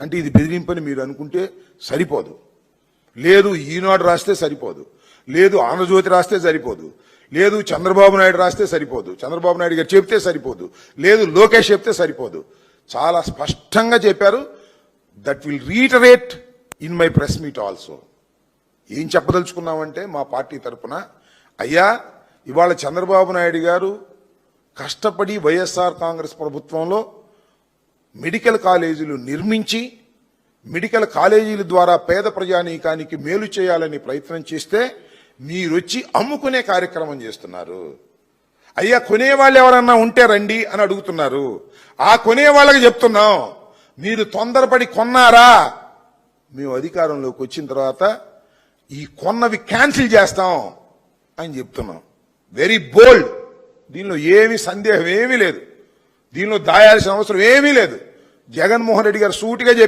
అంటే ఇది బెదిరింపని మీరు అనుకుంటే సరిపోదు. లేదు ఈనాడు రాస్తే సరిపోదు. లేదు ఆంధ్రజ్యోతి రాస్తే సరిపోదు. లేదు చంద్రబాబు నాయుడు రాస్తే సరిపోదు. చంద్రబాబు నాయుడు గారు చెప్తే సరిపోదు. లేదు లోకేష్ చెప్తే సరిపోదు. చాలా స్పష్టంగా చెప్పారు. That will reiterate in my press meet also ఏం చెప్పదలుచుకున్నామంటే మా పార్టీ తరపున అయ్యా ఇవాళ చంద్రబాబు నాయుడు గారు కష్టపడి వైఎస్ఆర్ కాంగ్రెస్ ప్రభుత్వంలో మెడికల్ కాలేజీలు నిర్మించి మెడికల్ కాలేజీల ద్వారా పేద ప్రజానీకానికి మేలు చేయాలని ప్రయత్నం చేస్తే మీరొచ్చి అమ్ముకునే కార్యక్రమం చేస్తున్నారు. అయ్యా కొనేవాళ్ళు ఎవరన్నా ఉంటే రండి అని అడుగుతున్నారు. ఆ కొనే వాళ్ళకి చెప్తున్నాం మీరు తొందరపడి కొన్నారా? మేము అధికారంలోకి వచ్చిన తర్వాత ఈ కొన్నవి క్యాన్సిల్ చేస్తాం అని చెప్తున్నాం. వెరీ బోల్డ్ దీనిలో ఏమీ సందేహం ఏమీ లేదు. దీనిలో దాయాల్సిన అవసరం ఏమీ లేదు. జగన్మోహన్ రెడ్డి గారు సూటిగా చెప్పారు.